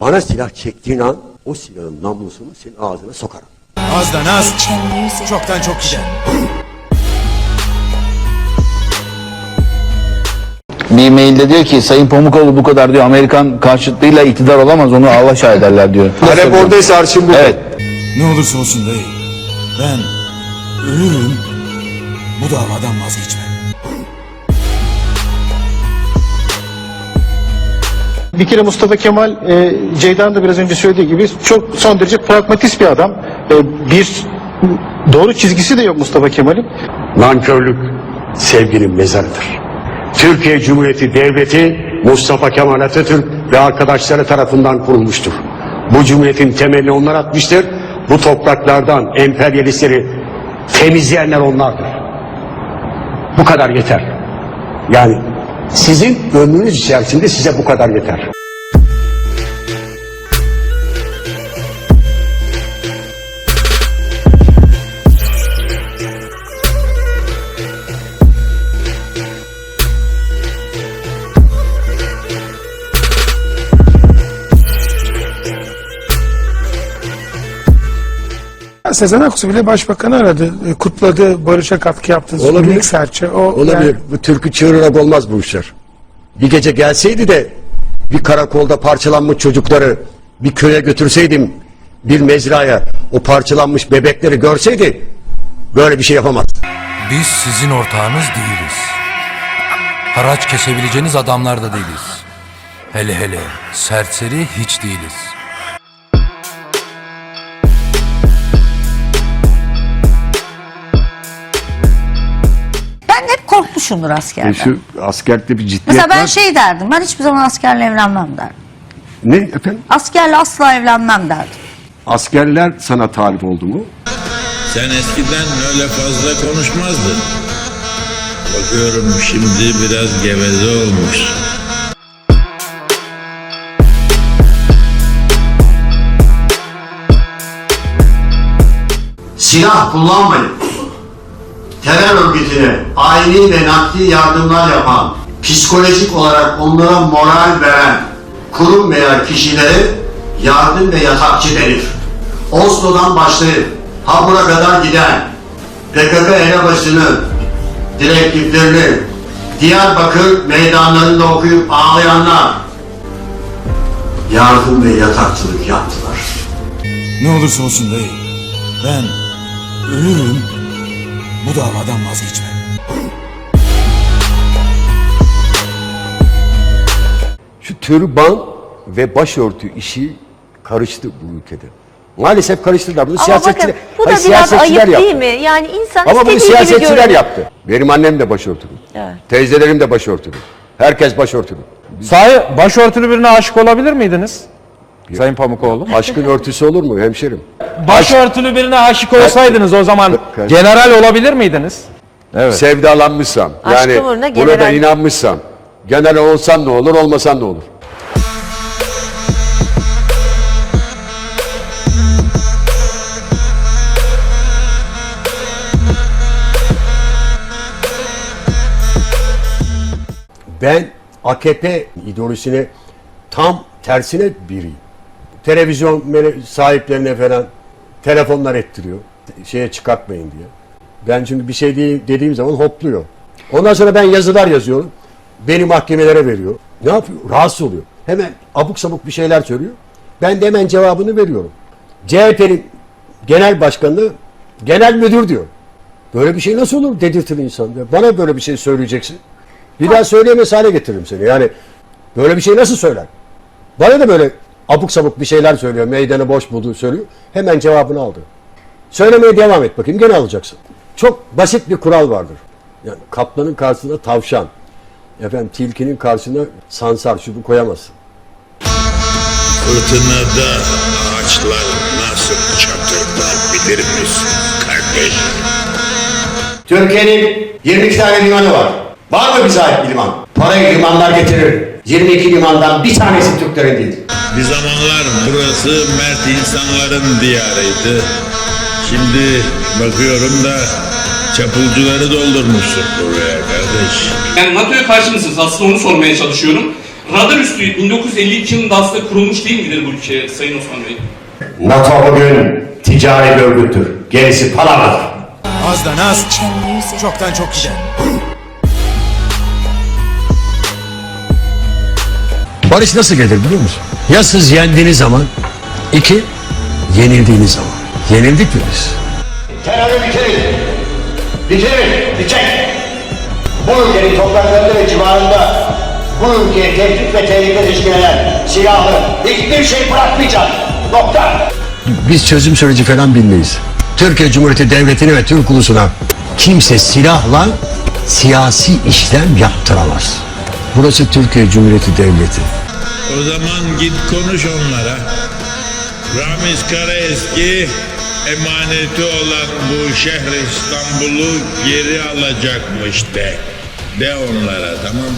Bana silah çektiğin an o silahın namlusunu senin ağzına sokarım. Azdan az, çoktan çok gider. Bir mailde diyor ki Sayın Pamukoğlu bu kadar diyor Amerikan karşıtlığıyla iktidar olamaz onu Allah şahit ederler diyor. Talep oradaysa arşın burada. Evet. Ne olursa olsun dayı, ben ölürüm, bu davadan vazgeçmem. Bir kere Mustafa Kemal, e, Ceyda'nın da biraz önce söylediği gibi çok son derece pragmatist bir adam. E, bir doğru çizgisi de yok Mustafa Kemal'in. Nankörlük sevginin mezarıdır. Türkiye Cumhuriyeti Devleti Mustafa Kemal Atatürk ve arkadaşları tarafından kurulmuştur. Bu cumhuriyetin temelini onlar atmıştır. Bu topraklardan emperyalistleri temizleyenler onlardır. Bu kadar yeter. Yani sizin ömrünüz içerisinde size bu kadar yeter. Sezen Aksu bile başbakanı aradı. e, Kutladı, barışa katkı yaptı. Olabilir. Minik serçe. O Olabilir. yani- Bu türkü çığırarak olmaz bu işler. Bir gece gelseydi de bir karakolda parçalanmış çocukları bir köye götürseydim bir mezraya o parçalanmış bebekleri görseydi böyle bir şey yapamaz. Biz sizin ortağınız değiliz. Haraç kesebileceğiniz adamlar da değiliz. Hele hele serseri hiç değiliz. Korkmuşumdur askerden. Şu askerde bir ciddiyet Mesela ben var. şey derdim. Ben hiçbir zaman askerle evlenmem derdim. Ne efendim? Askerle asla evlenmem derdim. Askerler sana talip oldu mu? Sen eskiden öyle fazla konuşmazdın. Bakıyorum şimdi biraz geveze olmuş. Silah kullanmayın. Örgütüne aini ve nakli yardımlar yapan, psikolojik olarak onlara moral veren kurum veya kişilere yardım ve yatakçı denir. Oslo'dan başlayıp Habur'a kadar giden PKK elebaşını, direktiflerini Diyarbakır meydanlarında okuyup ağlayanlar yardım ve yatakçılık yaptılar. Ne olursa olsun dayı, ben ölürüm, bu davadan vazgeçmem. Şu türban ve başörtü işi karıştı bu ülkede. Maalesef karıştırdılar. Bunu Ama siyasetçiler, bakın bu da Hayır, biraz siyasetçiler ayıp yaptı. değil mi? Yani insan Ama bunu siyasetçiler yaptı. Benim annem de başörtülü. Evet. Teyzelerim de başörtülü. Herkes başörtülü. Sahi başörtülü birine aşık olabilir miydiniz? Sayın Pamukoğlu. Aşkın örtüsü olur mu hemşerim? Başörtülü birine aşık olsaydınız o zaman Kaç- general olabilir miydiniz? Evet. Sevdalanmışsam, Aşkın yani uğruna buna da general. inanmışsam, genel olsan ne olur, olmasan ne olur? Ben AKP ideolojisine tam tersine biriyim. Televizyon sahiplerine falan telefonlar ettiriyor. Şeye çıkartmayın diye. Ben çünkü bir şey dediğim zaman hopluyor. Ondan sonra ben yazılar yazıyorum. Beni mahkemelere veriyor. Ne yapıyor? Rahatsız oluyor. Hemen abuk sabuk bir şeyler söylüyor. Ben de hemen cevabını veriyorum. CHP'nin genel başkanı genel müdür diyor. Böyle bir şey nasıl olur dedirtir insan. Ya Bana böyle bir şey söyleyeceksin. Bir daha söyleyemez hale getiririm seni. Yani böyle bir şey nasıl söyler? Bana da böyle abuk sabuk bir şeyler söylüyor. Meydanı boş bulduğu söylüyor. Hemen cevabını aldı. Söylemeye devam et bakayım gene alacaksın. Çok basit bir kural vardır. Yani kaplanın karşısına tavşan. Efendim tilkinin karşısına sansar şunu koyamazsın. Fırtınada ağaçlar nasıl çatırlar bilir misin kardeş? Türkiye'nin 22 tane limanı var. Var mı bize ait bir liman? Parayı limanlar getirir. 22 limandan bir tanesi Türklerin değil. Bir zamanlar burası mert insanların diyarıydı. Şimdi bakıyorum da çapulcuları doldurmuşsun buraya kardeş. Yani NATO'ya karşı mısınız? Aslında onu sormaya çalışıyorum. Radar üstü 1952 yılında aslında kurulmuş değil midir bu ülke Sayın Osman Bey? NATO bugün ticari bir örgüttür. Gerisi palavradır. Azdan az, çoktan çok gider. Barış nasıl gelir biliyor musun? Ya siz yendiğiniz zaman, iki, yenildiğiniz zaman. Yenildik mi biz? Terörü bitirin. Bitirin. Bitek. Bu ülkenin topraklarında ve civarında bu ülkeye tehdit ve tehlike teşkil silahlı hiçbir şey bırakmayacak. Nokta. Biz çözüm süreci falan bilmeyiz. Türkiye Cumhuriyeti Devleti'ne ve Türk ulusuna kimse silahla siyasi işlem yaptıramaz. Burası Türkiye Cumhuriyeti Devleti. O zaman git konuş onlara. Ramiz Karaeski emaneti olan bu şehri İstanbul'u geri alacakmış de. De onlara tamam